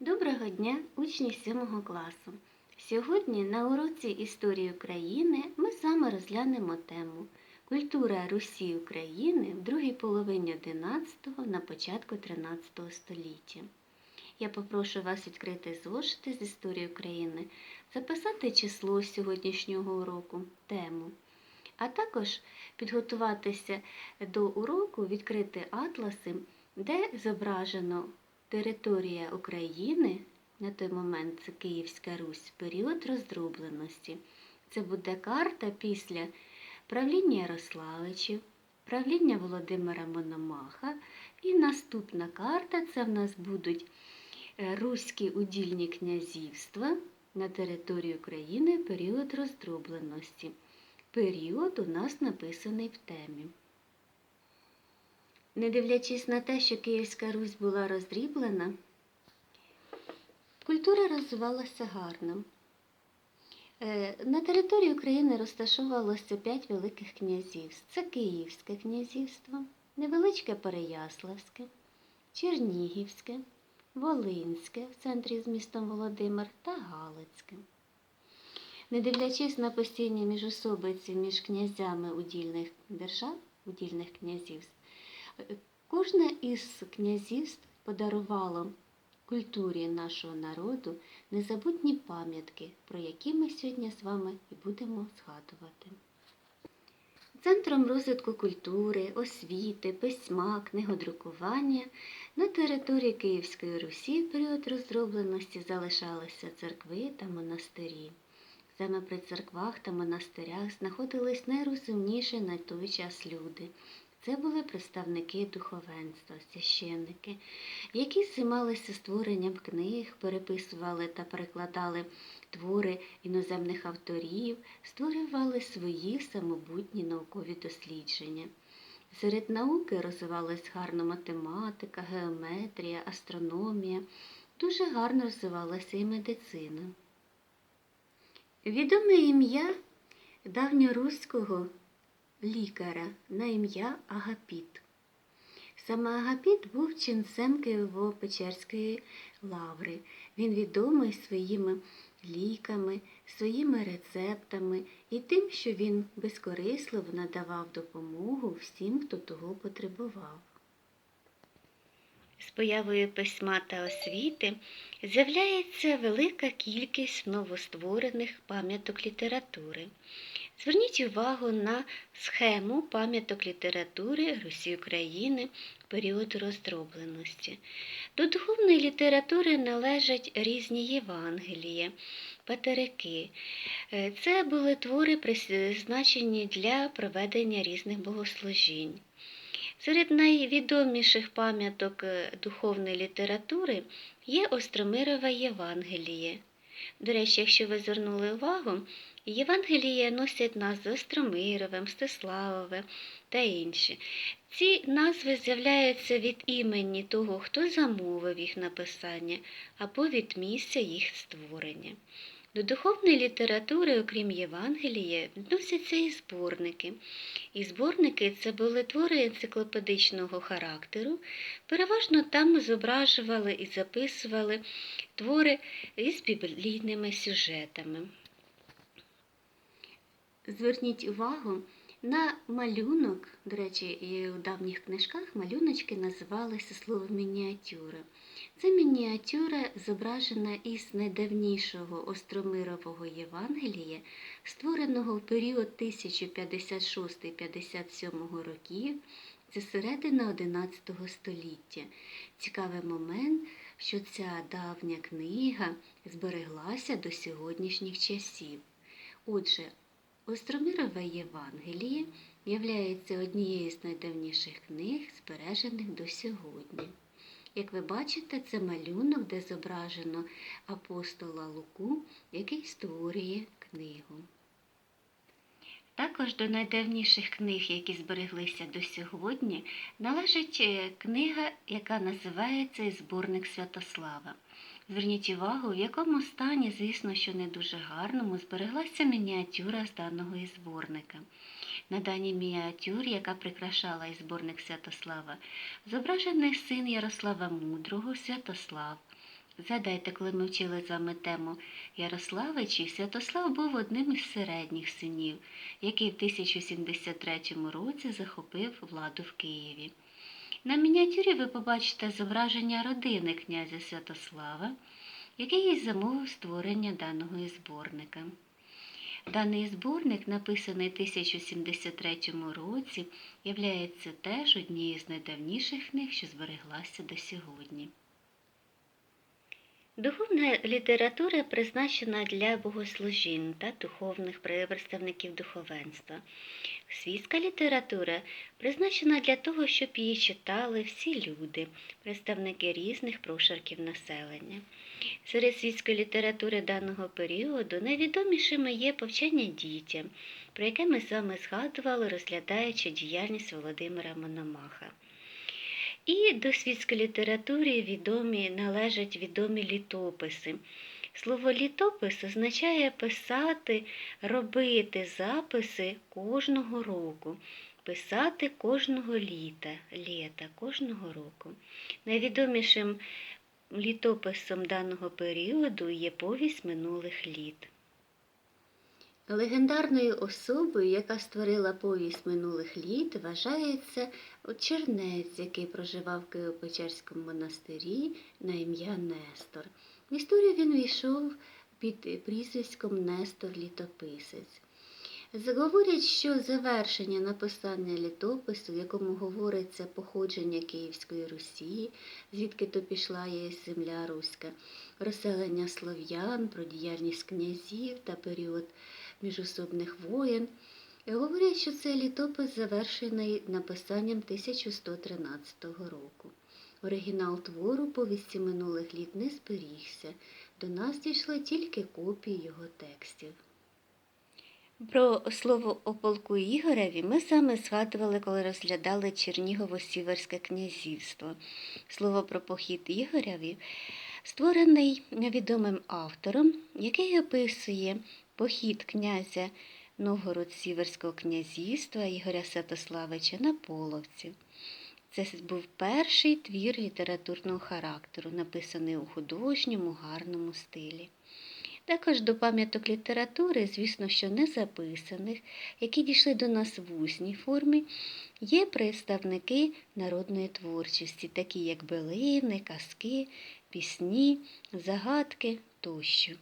Доброго дня, учні 7 класу. Сьогодні на уроці історії України ми з вами розглянемо тему Культура Русі України в другій половині 11-го на початку 13 століття. Я попрошу вас відкрити зошити з історії України, записати число сьогоднішнього уроку, тему, а також підготуватися до уроку, відкрити атласи, де зображено Територія України на той момент це Київська Русь, період роздробленості. Це буде карта після правління Ярославичів, правління Володимира Мономаха. І наступна карта це в нас будуть е, руські удільні князівства на території України період роздробленості. Період у нас написаний в темі. Не дивлячись на те, що Київська Русь була роздріблена, культура розвивалася гарно. Е, На території України розташовувалося п'ять великих князівств. Це Київське князівство, Невеличке Переяславське, Чернігівське, Волинське в центрі з містом Володимир та Галицьке. Не дивлячись на постійні міжособиці між князями удільних держав, удільних князівств, Кожне із князівств подарувало культурі нашого народу незабутні пам'ятки, про які ми сьогодні з вами і будемо згадувати. Центром розвитку культури, освіти, письма, книгодрукування на території Київської Русі в період роздробленості залишалися церкви та монастирі. Саме при церквах та монастирях знаходились найрозумніші на той час люди. Це були представники духовенства, священники, які займалися створенням книг, переписували та перекладали твори іноземних авторів, створювали свої самобутні наукові дослідження. Серед науки розвивалась гарно математика, геометрія, астрономія, дуже гарно розвивалася і медицина. Відоме ім'я давньоруського лікаря на ім'я Агапіт. Саме Агапіт був ченцем Києво-Печерської лаври. Він відомий своїми ліками, своїми рецептами і тим, що він безкорисливо надавав допомогу всім, хто того потребував. З появою письма та освіти з'являється велика кількість новостворених пам'яток літератури. Зверніть увагу на схему пам'яток літератури Русі України періоду роздробленості. До духовної літератури належать різні Євангелії, патерики. Е, Це були твори, призначені для проведення різних богослужінь. Серед найвідоміших пам'яток е, духовної літератури є Остромирове Євангеліє. До речі, якщо ви звернули увагу, Євангелія носять назви Остромирове, Мстиславове та інші. Ці назви з'являються від імені того, хто замовив їх написання, або від місця їх створення. До духовної літератури, окрім Євангелія, відносяться і зборники. І зборники це були твори енциклопедичного характеру. Переважно там зображували і записували твори із біблійними сюжетами. Зверніть увагу на малюнок, до речі, у давніх книжках малюночки називалися словом мініатюра. Це мініатюра зображена із найдавнішого Остромирового Євангелія, створеного в період 1056-57 років, це середина XI століття. Цікавий момент, що ця давня книга збереглася до сьогоднішніх часів. Отже, Остромирове Євангеліє являється однією з найдавніших книг, збережених до сьогодні. Як ви бачите, це малюнок, де зображено апостола Луку, який створює книгу. Також до найдавніших книг, які збереглися до сьогодні, належить е, книга, яка називається Зборник Святослава. Зверніть увагу, в якому стані, звісно, що не дуже гарному, збереглася мініатюра з даного із зборника. На даній мініатюрі, яка прикрашала із зборник Святослава, зображений син Ярослава Мудрого Святослав, Згадайте, коли ми вчили з вами тему Ярославичів, Святослав був одним із середніх синів, який в 1073 році захопив владу в Києві. На мініатюрі ви побачите зображення родини князя Святослава, який і замовив створення даного зборника. Даний зборник, написаний в 1073 році, являється теж однією з найдавніших книг, що збереглася до сьогодні. Духовна література призначена для богослужінь та духовних представників духовенства. Світська література призначена для того, щоб її читали всі люди, представники різних прошарків населення. Серед світської літератури даного періоду найвідомішими є повчання дітям, про яке ми з вами згадували, розглядаючи діяльність Володимира Мономаха. І до світської літератури відомі належать відомі літописи. Слово літопис означає писати, робити записи кожного року, писати кожного літа, літа кожного року. Найвідомішим літописом даного періоду є повість минулих літ. Легендарною особою, яка створила повість минулих літ, вважається чернець, який проживав в Києво-Печерському монастирі на ім'я Нестор. В історію він війшов під прізвиськом Нестор Літописець. Говорять, що завершення написання літопису, в якому говориться походження Київської Русі, звідки то пішла є земля Руська, розселення слов'ян, про діяльність князів та період міжособних воєн. Говорять, що цей літопис завершений написанням 1113 року. Оригінал твору повісті минулих літ не зберігся. До нас дійшли тільки копії його текстів. Про слово о полку Ігореві ми саме згадували, коли розглядали Чернігово-Сіверське князівство. Слово про похід Ігореві створений невідомим автором, який описує похід князя Новгород-Сіверського князівства Ігоря Святославича на Половці. Це був перший твір літературного характеру, написаний у художньому гарному стилі. Також до пам'яток літератури, звісно, що не записаних, які дійшли до нас в усній формі, є представники народної творчості, такі як билини, казки, пісні, загадки тощо.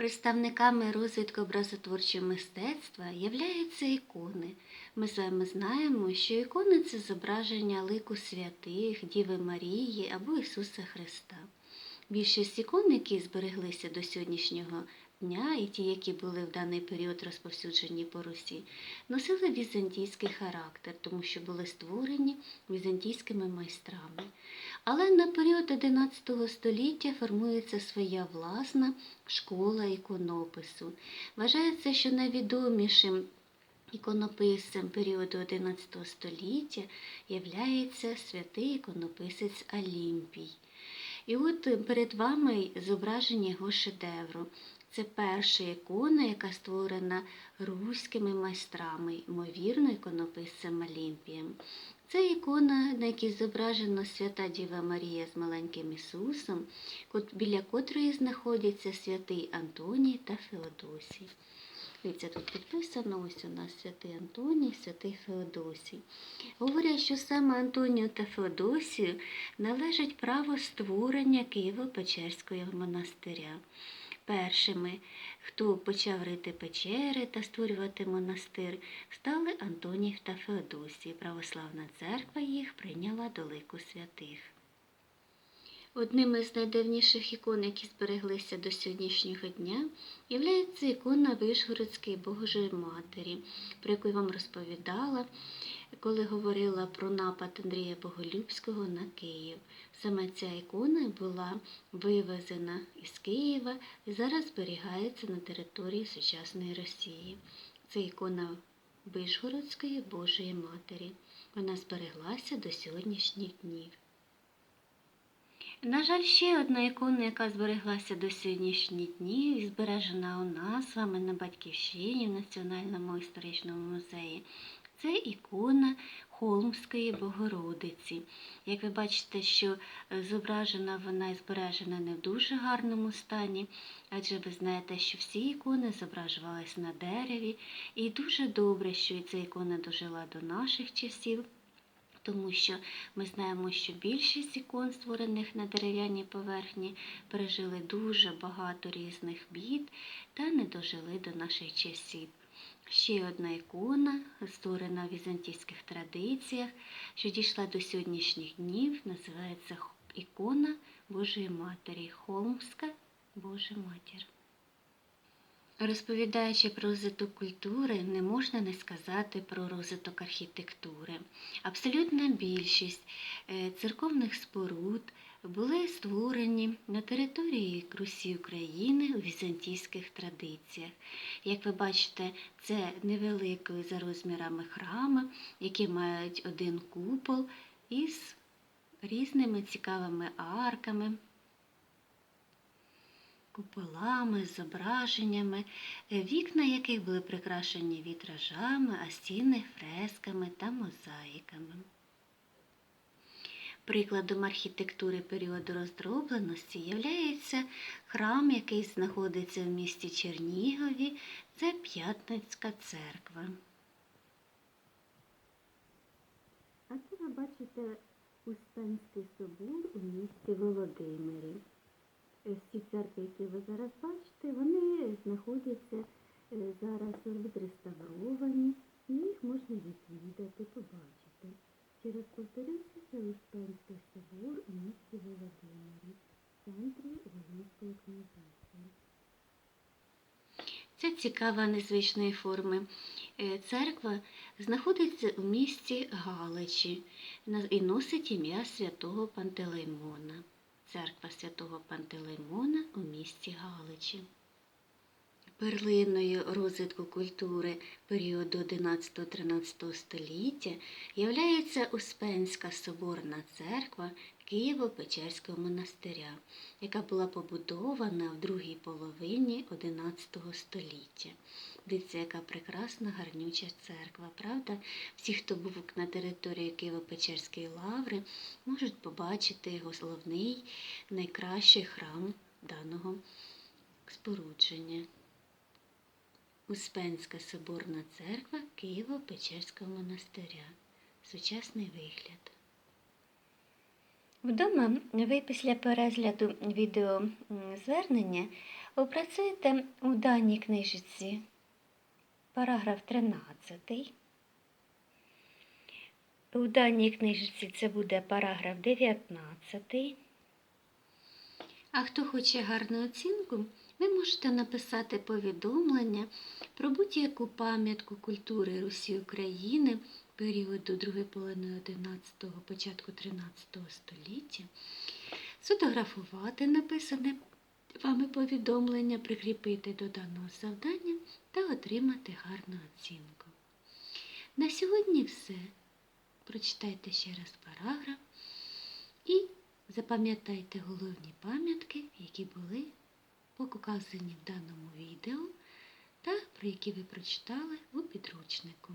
Представниками розвитку образотворчого мистецтва являються ікони. Ми з вами знаємо, що ікони це зображення лику святих, Діви Марії або Ісуса Христа. Більшість ікон, які збереглися до сьогоднішнього дня, і ті, які були в даний період розповсюджені по Русі, носили візантійський характер, тому що були створені візантійськими майстрами. Але на період XI століття формується своя власна школа іконопису. Вважається, що найвідомішим іконописцем періоду XI століття являється святий іконописець Алімпій. І от перед вами зображення його шедевру. Це перша ікона, яка створена руськими майстрами, ймовірно, іконописцем Олімпієм. Це ікона, на якій зображено свята Діва Марія з маленьким Ісусом, біля котрої знаходяться святий Антоній та Феодосій. Дивіться, тут підписано ось у нас святий Антоній, святий Феодосій. Говорять, що саме Антонію та Феодосію належить право створення Києво-Печерського монастиря. Першими, хто почав рити печери та створювати монастир, стали Антоній та Феодосій. Православна церква їх прийняла до лику святих. Одним із найдавніших ікон, які збереглися до сьогоднішнього дня, є ікона Вишгородської Божої Матері, про яку я вам розповідала, коли говорила про напад Андрія Боголюбського на Київ. Саме ця ікона була вивезена із Києва і зараз зберігається на території сучасної Росії. Це ікона Вишгородської Божої Матері. Вона збереглася до сьогоднішніх днів. На жаль, ще одна ікона, яка збереглася до сьогоднішніх днів і збережена у нас з вами на Батьківщині в Національному історичному музеї. Це ікона Холмської Богородиці. Як ви бачите, що е, зображена вона і збережена не в дуже гарному стані, адже ви знаєте, що всі ікони зображувались на дереві, і дуже добре, що ця ікона дожила до наших часів. Тому що ми знаємо, що більшість ікон, створених на дерев'яній поверхні, пережили дуже багато різних бід та не дожили до наших часів. Ще одна ікона, створена в візантійських традиціях, що дійшла до сьогоднішніх днів, називається ікона Божої Матері, Холмська Божа Матір. Розповідаючи про розвиток культури, не можна не сказати про розвиток архітектури. Абсолютна більшість церковних споруд були створені на території Русі України у візантійських традиціях. Як ви бачите, це невеликої за розмірами храми, які мають один купол із різними цікавими арками куполами, зображеннями, е, вікна яких були прикрашені вітражами, а стіни фресками та мозаїками. Прикладом архітектури періоду роздробленості являється храм, який знаходиться в місті Чернігові, це П'ятницька церква. А це ви бачите Успенський собор у місті Володимирі. Е, Всі церкви, які ви зараз бачите, вони знаходяться е, зараз відреставровані, і їх можна відвідати, побачити. Ще раз повторюся, це Успенський собор у місті Володимирі, в центрі Волинської князівства. Це цікава незвичної форми. Е, Церква знаходиться у місті Галичі і носить ім'я святого Пантелеймона. Церква святого Пантелеймона у місті Галичі. Перлиною розвитку культури періоду 11-13 століття являється Успенська соборна церква Києво-Печерського монастиря, яка була побудована в другій половині XI століття. Дивіться, яка прекрасна, гарнюча церква, правда? Всі, хто був на території Києво-Печерської лаври, можуть побачити його головний, найкращий храм даного спорудження. Успенська соборна церква Києво-Печерського монастиря. Сучасний вигляд. Вдома ви після перегляду відео звернення опрацюєте у даній книжці параграф 13. У даній книжці це буде параграф 19. А хто хоче гарну оцінку, ви можете написати повідомлення про будь-яку пам'ятку культури Русі України періоду другої половини 11-го, початку 13 століття, сфотографувати написане вами повідомлення, прикріпити до даного завдання та отримати гарну оцінку. На сьогодні все. Прочитайте ще раз параграф і запам'ятайте головні пам'ятки, які були показані в даному відео та про які ви прочитали у підручнику.